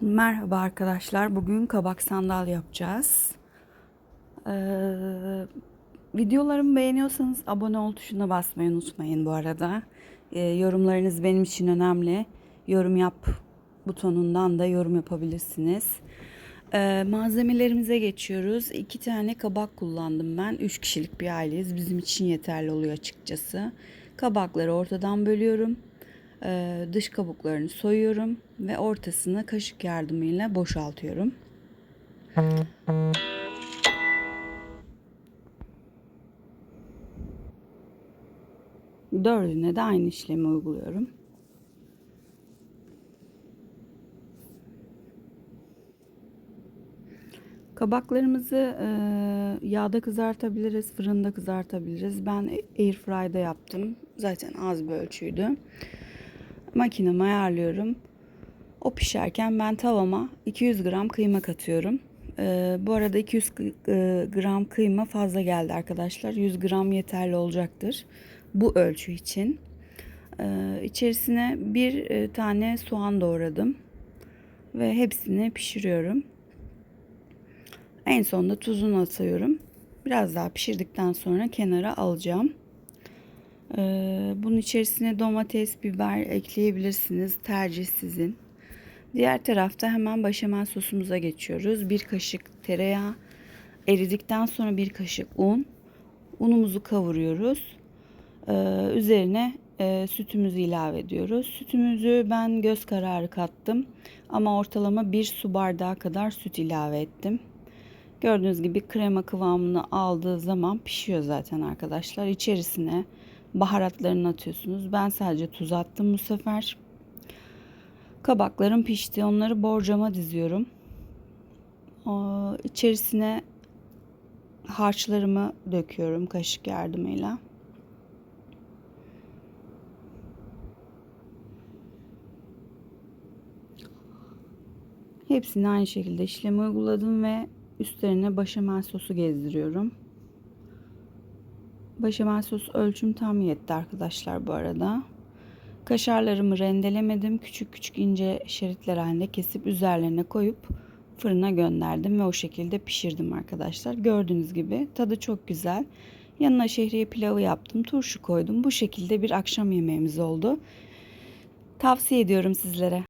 Merhaba arkadaşlar. Bugün kabak sandal yapacağız. Ee, videolarımı beğeniyorsanız abone ol tuşuna basmayı unutmayın bu arada. Ee, yorumlarınız benim için önemli. Yorum yap butonundan da yorum yapabilirsiniz. Ee, malzemelerimize geçiyoruz. İki tane kabak kullandım ben. Üç kişilik bir aileyiz. Bizim için yeterli oluyor açıkçası. Kabakları ortadan bölüyorum. Ee, dış kabuklarını soyuyorum ve ortasını kaşık yardımıyla boşaltıyorum. Dördüne de aynı işlemi uyguluyorum. Kabaklarımızı e, yağda kızartabiliriz, fırında kızartabiliriz. Ben airfry'da yaptım. Zaten az bir ölçüydü. Makinemi ayarlıyorum. O pişerken ben tavama 200 gram kıyma katıyorum. E, bu arada 200 gram kıyma fazla geldi arkadaşlar. 100 gram yeterli olacaktır. Bu ölçü için. E, içerisine bir e, tane soğan doğradım. Ve hepsini pişiriyorum. En sonunda tuzunu atıyorum. Biraz daha pişirdikten sonra kenara alacağım. Ee, bunun içerisine domates, biber ekleyebilirsiniz. Tercih sizin. Diğer tarafta hemen başamel sosumuza geçiyoruz. Bir kaşık tereyağı eridikten sonra bir kaşık un. Unumuzu kavuruyoruz. Ee, üzerine e, sütümüzü ilave ediyoruz. Sütümüzü ben göz kararı kattım. Ama ortalama bir su bardağı kadar süt ilave ettim. Gördüğünüz gibi krema kıvamını aldığı zaman pişiyor zaten arkadaşlar. İçerisine baharatlarını atıyorsunuz. Ben sadece tuz attım bu sefer. Kabaklarım pişti. Onları borcama diziyorum. İçerisine harçlarımı döküyorum kaşık yardımıyla. Hepsini aynı şekilde işlemi uyguladım ve Üstlerine başamel sosu gezdiriyorum. Başamel sos ölçüm tam yetti arkadaşlar bu arada. Kaşarlarımı rendelemedim. Küçük küçük ince şeritler halinde kesip üzerlerine koyup fırına gönderdim ve o şekilde pişirdim arkadaşlar. Gördüğünüz gibi tadı çok güzel. Yanına şehriye pilavı yaptım. Turşu koydum. Bu şekilde bir akşam yemeğimiz oldu. Tavsiye ediyorum sizlere.